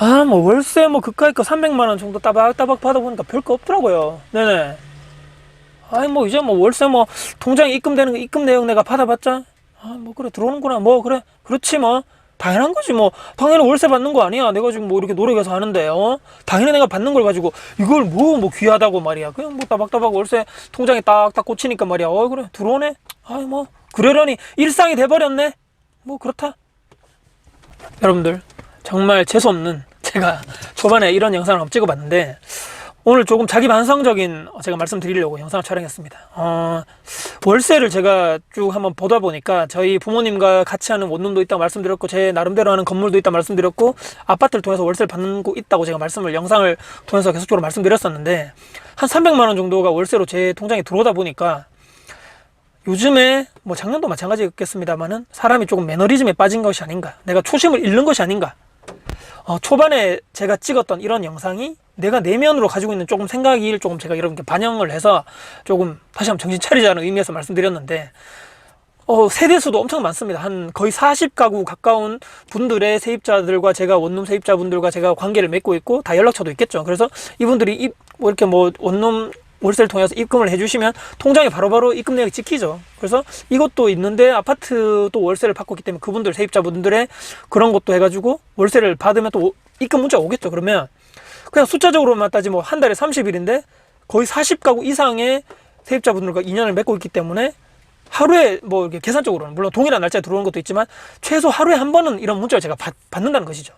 아, 뭐 월세 뭐 그까이 거 300만 원 정도 따박따박 받아보니까 별거 없더라고요. 네네. 아니 뭐 이제 뭐 월세 뭐 통장에 입금되는 거 입금 내역 내가 받아봤자? 아 뭐 그래 들어오는구나. 뭐 그래. 그렇지 뭐. 당연한 거지 뭐. 당연히 월세 받는 거 아니야. 내가 지금 뭐 이렇게 노력해서 하는데 어? 당연히 내가 받는 걸 가지고 이걸 뭐뭐 귀하다고 말이야. 그냥 뭐 따박따박 월세 통장에 딱딱 꽂히니까 말이야. 어 그래 들어오네. 아이 뭐 그러려니 일상이 돼버렸네. 뭐 그렇다. 여러분들 정말 재수없는 제가 초반에 이런 영상을 한번 찍어봤는데 오늘 조금 자기 반성적인 제가 말씀드리려고 영상을 촬영했습니다. 어, 월세를 제가 쭉 한번 보다 보니까 저희 부모님과 같이 하는 원룸도 있다고 말씀드렸고 제 나름대로 하는 건물도 있다고 말씀드렸고 아파트를 통해서 월세를 받는 곳 있다고 제가 말씀을 영상을 통해서 계속적으로 말씀드렸었는데 한 300만 원 정도가 월세로 제 통장에 들어오다 보니까 요즘에 뭐 작년도 마찬가지였겠습니다만은 사람이 조금 매너리즘에 빠진 것이 아닌가 내가 초심을 잃는 것이 아닌가 어, 초반에 제가 찍었던 이런 영상이 내가 내면으로 가지고 있는 조금 생각이 조금 제가 이렇게 반영을 해서 조금 다시 한번 정신 차리자는 의미에서 말씀드렸는데 어, 세대수도 엄청 많습니다. 한 거의 40가구 가까운 분들의 세입자들과 제가 원룸 세입자분들과 제가 관계를 맺고 있고 다 연락처도 있겠죠. 그래서 이분들이 입, 뭐 이렇게 뭐 원룸 월세를 통해서 입금을 해주시면 통장에 바로바로 입금 내역이 찍히죠. 그래서 이것도 있는데 아파트도 월세를 받고 있기 때문에 그분들 세입자분들의 그런 것도 해가지고 월세를 받으면 또 오- 입금 문자가 오겠죠. 그러면 그냥 숫자적으로만 따지면 한 달에 30일인데 거의 40가구 이상의 세입자분들과 인연을 맺고 있기 때문에 하루에 뭐 이렇게 계산적으로는 물론 동일한 날짜에 들어오는 것도 있지만 최소 하루에 한 번은 이런 문자를 제가 받, 받는다는 것이죠.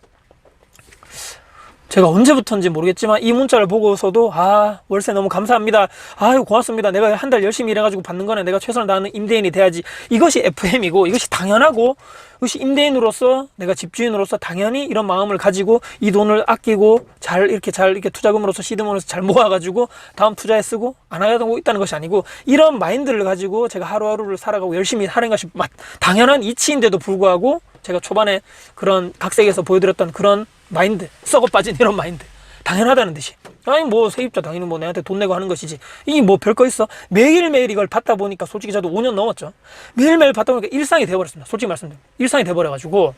제가 언제부터인지 모르겠지만 이 문자를 보고서도 아 월세 너무 감사합니다. 아유 고맙습니다. 내가 한 달 열심히 일해가지고 받는 거는 내가 최선을 다하는 임대인이 돼야지. 이것이 FM이고 이것이 당연하고 이것이 임대인으로서 내가 집주인으로서 당연히 이런 마음을 가지고 이 돈을 아끼고 잘 이렇게 잘 이렇게 투자금으로서 시드머니로서 잘 모아가지고 다음 투자에 쓰고 안 하고 있다는 것이 아니고 이런 마인드를 가지고 제가 하루하루를 살아가고 열심히 하는 것이 맞- 당연한 이치인데도 불구하고 제가 초반에 그런 각색에서 보여드렸던 그런 마인드 썩어 빠진 이런 마인드. 당연하다는 듯이. 아니 뭐 세입자 당연히 뭐 내한테 돈 내고 하는 것이지. 이게 뭐 별거 있어? 매일매일 이걸 받다 보니까 솔직히 저도 5년 넘었죠. 매일매일 받다 보니까 일상이 돼버렸습니다. 솔직히 말씀드리면. 일상이 돼버려가지고.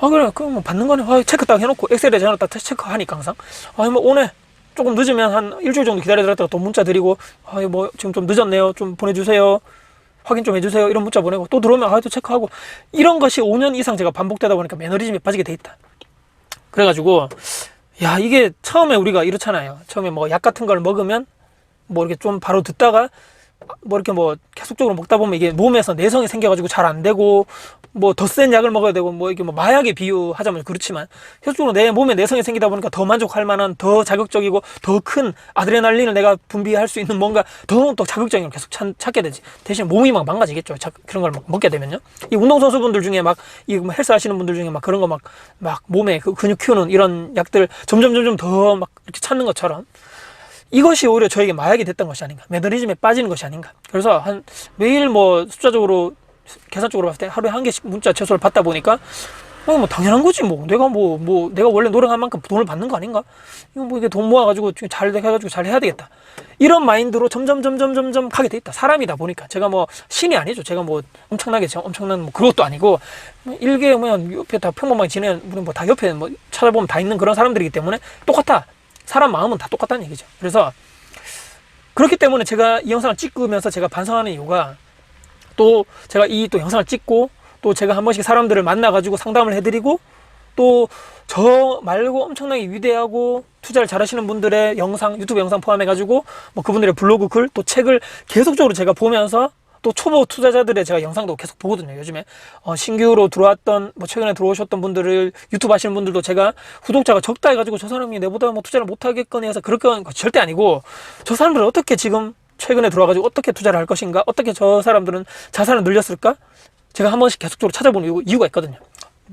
아 그래. 그럼 뭐 받는 거네. 아, 체크 딱 해놓고 엑셀에 적어놨다 체크하니까 항상. 아니 뭐 오늘 조금 늦으면 한 일주일 정도 기다려드렸다가 또 문자 드리고 아이 뭐 지금 좀 늦었네요. 좀 보내주세요. 확인 좀 해주세요. 이런 문자 보내고 또 들어오면 아또 체크하고. 이런 것이 5년 이상 제가 반복되다 보니까 매너리즘에 빠지게 돼 있다 그래가지고 야 이게 처음에 우리가 이렇잖아요. 처음에 뭐 약 같은 걸 먹으면 뭐 이렇게 좀 바로 듣다가 뭐 이렇게 뭐 계속적으로 먹다 보면 이게 몸에서 내성이 생겨가지고 잘 안 되고 뭐 더 센 약을 먹어야 되고 뭐 이게 뭐 마약에 비유하자면 그렇지만 계속적으로 내 몸에 내성이 생기다 보니까 더 만족할 만한 더 자극적이고 더 큰 아드레날린을 내가 분비할 수 있는 뭔가 더 또 자극적인 걸 계속 찾, 찾게 되지. 대신 몸이 막 망가지겠죠. 자, 그런 걸막 먹게 되면요. 이 운동선수분들 중에 막 이 헬스 하시는 분들 중에 막 그런 거 막막 몸에 그 근육 키우는 이런 약들 점점 점점 더 막 이렇게 찾는 것처럼 이것이 오히려 저에게 마약이 됐던 것이 아닌가. 매너리즘에 빠지는 것이 아닌가. 그래서 한 매일 뭐 숫자적으로 계산적으로 봤을 때 하루에 한 개씩 문자 최소를 받다 보니까 어, 뭐 당연한 거지 뭐. 내가 뭐뭐 내가 원래 노력한 만큼 돈을 받는 거 아닌가? 이거 뭐 이게 돈 모아가지고 잘 해가지고 잘 해야 되겠다. 이런 마인드로 점점 점점 점점 가게 돼 있다. 사람이다 보니까. 제가 뭐 신이 아니죠. 제가 뭐 엄청나게 저- 엄청난 뭐 그것도 아니고 뭐 일개 그냥 옆에 다 평범하게 지내는 우리 뭐 다 옆에 뭐 찾아보면 다 있는 그런 사람들이기 때문에 똑같아 사람 마음은 다 똑같다는 얘기죠. 그래서 그렇기 때문에 제가 이 영상을 찍으면서 제가 반성하는 이유가 또 제가 이 또 영상을 찍고 또 제가 한 번씩 사람들을 만나가지고 상담을 해드리고 또 저 말고 엄청나게 위대하고 투자를 잘하시는 분들의 영상 유튜브 영상 포함해가지고 뭐 그분들의 블로그 글 또 책을 계속적으로 제가 보면서 또 초보 투자자들의 제가 영상도 계속 보거든요. 요즘에 어, 신규로 들어왔던 뭐 최근에 들어오셨던 분들을 유튜브 하시는 분들도 제가 구독자가 적다 해가지고 저 사람이 내보다 뭐 투자를 못하겠거니 해서 그럴 건 절대 아니고 저 사람들은 어떻게 지금 최근에 들어와가지고 어떻게 투자를 할 것인가? 어떻게 저 사람들은 자산을 늘렸을까? 제가 한 번씩 계속적으로 찾아보는 이유- 이유가 있거든요.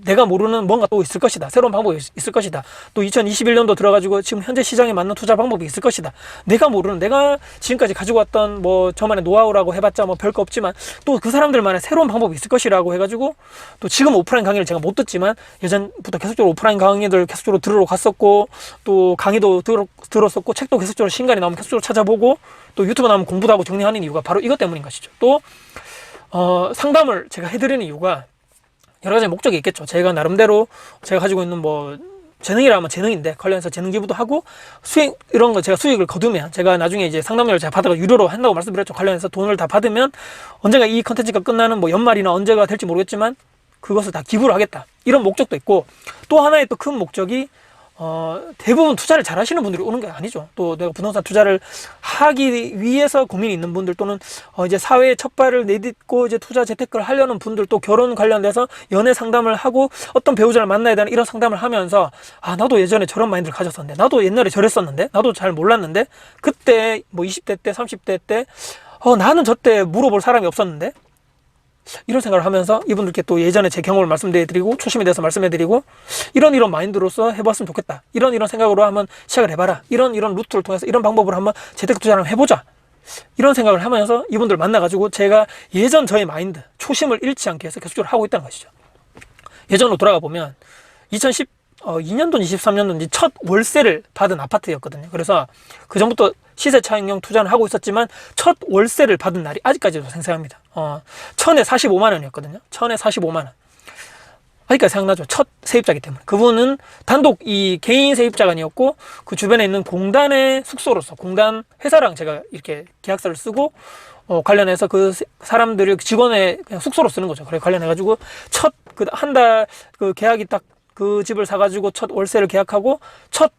내가 모르는 뭔가 또 있을 것이다. 새로운 방법이 있- 있을 것이다. 또 2021년도 들어가지고 지금 현재 시장에 맞는 투자 방법이 있을 것이다. 내가 모르는 내가 지금까지 가지고 왔던 뭐 저만의 노하우라고 해봤자 뭐 별거 없지만 또 그 사람들만의 새로운 방법이 있을 것이라고 해가지고 또 지금 오프라인 강의를 제가 못 듣지만 예전부터 계속적으로 오프라인 강의들 계속적으로 들으러 갔었고 또 강의도 들, 들었었고 책도 계속적으로 신간이 나오면 계속적으로 찾아보고 또 유튜브 나오면 공부도 하고 정리하는 이유가 바로 이것 때문인 것이죠. 또 어, 상담을 제가 해드리는 이유가 여러 가지 목적이 있겠죠. 제가 나름대로 제가 가지고 있는 뭐 재능이라면 재능인데 관련해서 재능 기부도 하고 수익 이런 거 제가 수익을 거두면 제가 나중에 이제 상담료를 제가 받아가 유료로 한다고 말씀드렸죠 관련해서 돈을 다 받으면 언젠가 이 컨텐츠가 끝나는 뭐 연말이나 언제가 될지 모르겠지만 그것을 다 기부를 하겠다 이런 목적도 있고 또 하나의 또 큰 목적이 어, 대부분 투자를 잘 하시는 분들이 오는 게 아니죠. 또 내가 부동산 투자를 하기 위해서 고민이 있는 분들 또는 어, 이제 사회에 첫 발을 내딛고 이제 투자 재테크를 하려는 분들 또 결혼 관련돼서 연애 상담을 하고 어떤 배우자를 만나야 되는 이런 상담을 하면서 아, 나도 예전에 저런 마인드를 가졌었는데 나도 옛날에 저랬었는데 나도 잘 몰랐는데 그때 뭐 20대 때 30대 때 어, 나는 저때 물어볼 사람이 없었는데 이런 생각을 하면서 이분들께 또 예전에 제 경험을 말씀드리고 초심에 대해서 말씀해드리고 이런 이런 마인드로서 해봤으면 좋겠다. 이런 이런 생각으로 한번 시작을 해봐라. 이런 이런 루트를 통해서 이런 방법으로 한번 재테크 투자를 한번 해보자. 이런 생각을 하면서 이분들 만나가지고 제가 예전 저의 마인드, 초심을 잃지 않게 해서 계속적으로 하고 있다는 것이죠. 예전으로 돌아가 보면 2010 어, 2년도 23년도인지 첫 월세를 받은 아파트였거든요. 그래서 그 전부터 시세 차익형 투자는 하고 있었지만 첫 월세를 받은 날이 아직까지도 생생합니다. 어, 천에 45만 원이었거든요. 천에 45만 원. 아직까지 생각나죠. 첫 세입자이기 때문에. 그분은 단독 이 개인 세입자가 아니었고 그 주변에 있는 공단의 숙소로서 공단 회사랑 제가 이렇게 계약서를 쓰고 어, 관련해서 그 세- 사람들을 직원의 그냥 숙소로 쓰는 거죠. 그래 관련해 가지고 첫 그 한 달 그 계약이 딱 그 집을 사가지고 첫 월세를 계약하고 첫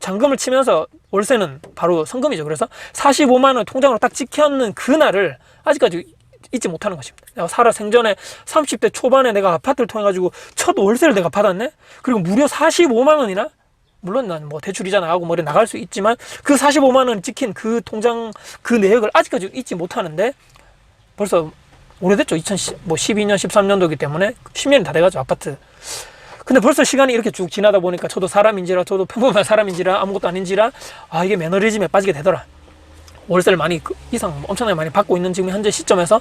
잔금을 치면서 월세는 바로 성금이죠. 그래서 45만 원 통장으로 딱 찍혔는 그날을 아직까지 잊지 못하는 것입니다. 내가 살아 생전에 30대 초반에 내가 아파트를 통해 가지고 첫 월세를 내가 받았네. 그리고 무려 45만 원이나 물론 난 뭐 대출이잖아 하고 머리 나갈 수 있지만 그 45만 원 찍힌 그 통장 그 내역을 아직까지 잊지 못하는데 벌써 오래됐죠. 2010, 뭐 12년, 13년도이기 때문에 10년이 다 돼가죠 아파트. 근데 벌써 시간이 이렇게 쭉 지나다 보니까 저도 사람인지라 저도 평범한 사람인지라 아무것도 아닌지라 아 이게 매너리즘에 빠지게 되더라. 월세를 많이 그 이상 엄청나게 많이 받고 있는 지금 현재 시점에서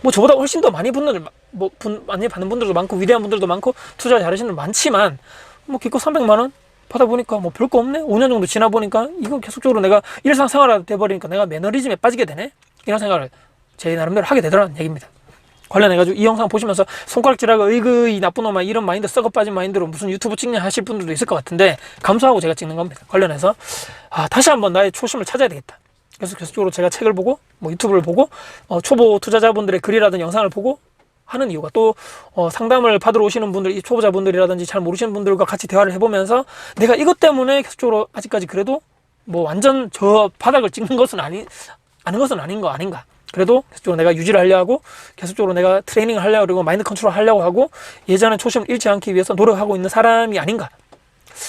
뭐 저보다 훨씬 더 많이 분들 뭐 분, 많이 받는 분들도 많고 위대한 분들도 많고 투자 잘하시는 분 많지만 뭐 기껏 300만 원 받아보니까 뭐 별거 없네? 5년 정도 지나 보니까 이건 계속적으로 내가 일상생활화 돼버리니까 내가 매너리즘에 빠지게 되네? 이런 생각을 제 나름대로 하게 되더라는 얘기입니다. 관련해가지고 이 영상 보시면서 손가락질하고 의그이 나쁜 놈아 이런 마인드 썩어 빠진 마인드로 무슨 유튜브 찍냐 하실 분들도 있을 것 같은데 감사하고 제가 찍는 겁니다. 관련해서 아 다시 한번 나의 초심을 찾아야 되겠다 그래서 계속적으로 제가 책을 보고 뭐 유튜브를 보고 어, 초보 투자자분들의 글이라든 영상을 보고 하는 이유가 또 어, 상담을 받으러 오시는 분들, 이 초보자분들이라든지 잘 모르시는 분들과 같이 대화를 해보면서 내가 이것 때문에 계속적으로 아직까지 그래도 뭐 완전 저 바닥을 찍는 것은 아니 아는 것은 아닌 거 아닌가. 그래도 계속적으로 내가 유지를 하려 하고 계속적으로 내가 트레이닝을 하려고 그리고 마인드 컨트롤 하려고 하고 예전에 초심을 잃지 않기 위해서 노력하고 있는 사람이 아닌가.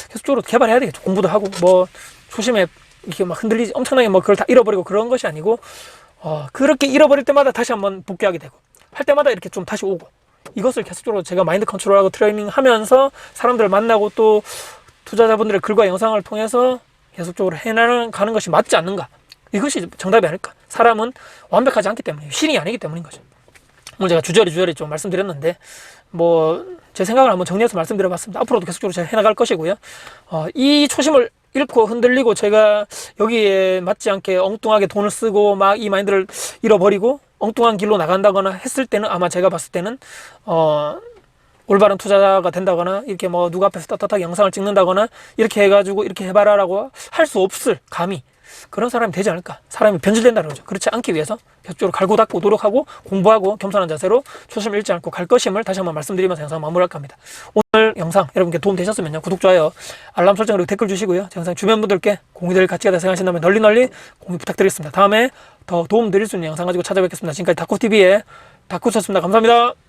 계속적으로 개발해야 되겠죠. 공부도 하고 뭐 초심에 이렇게 막 흔들리지 엄청나게 뭐 그걸 다 잃어버리고 그런 것이 아니고 어, 그렇게 잃어버릴 때마다 다시 한번 복귀하게 되고 할 때마다 이렇게 좀 다시 오고 이것을 계속적으로 제가 마인드 컨트롤하고 트레이닝 하면서 사람들을 만나고 또 투자자분들의 글과 영상을 통해서 계속적으로 해나가는 가는 것이 맞지 않는가 이것이 정답이 아닐까 사람은 완벽하지 않기 때문에 신이 아니기 때문인 거죠 오늘 제가 주저리 주저리 좀 말씀드렸는데 뭐 제 생각을 한번 정리해서 말씀드려봤습니다. 앞으로도 계속적으로 제가 해나갈 것이고요. 어, 이 초심을 잃고 흔들리고 제가 여기에 맞지 않게 엉뚱하게 돈을 쓰고 막 이 마인드를 잃어버리고 엉뚱한 길로 나간다거나 했을 때는 아마 제가 봤을 때는 어 올바른 투자가 된다거나 이렇게 뭐 누가 앞에서 떳떳하게 영상을 찍는다거나 이렇게 해가지고 이렇게 해봐라라고 할 수 없을 감이 그런 사람이 되지 않을까? 사람이 변질된다 그러죠. 그렇지 않기 위해서 벽적으로 갈고 닦고 노력하고 공부하고 겸손한 자세로 초심을 잃지 않고 갈 것임을 다시 한번 말씀드리면서 영상 마무리할까 합니다. 오늘 영상 여러분께 도움 되셨으면요. 구독 좋아요 알람 설정 그리고 댓글 주시고요. 제 영상 주변 분들께 공유될 가치가 다 생각하신다면 널리 널리 공유 부탁드리겠습니다. 다음에 더 도움 드릴 수 있는 영상 가지고 찾아뵙겠습니다. 지금까지 다코TV의 다코였습니다. 감사합니다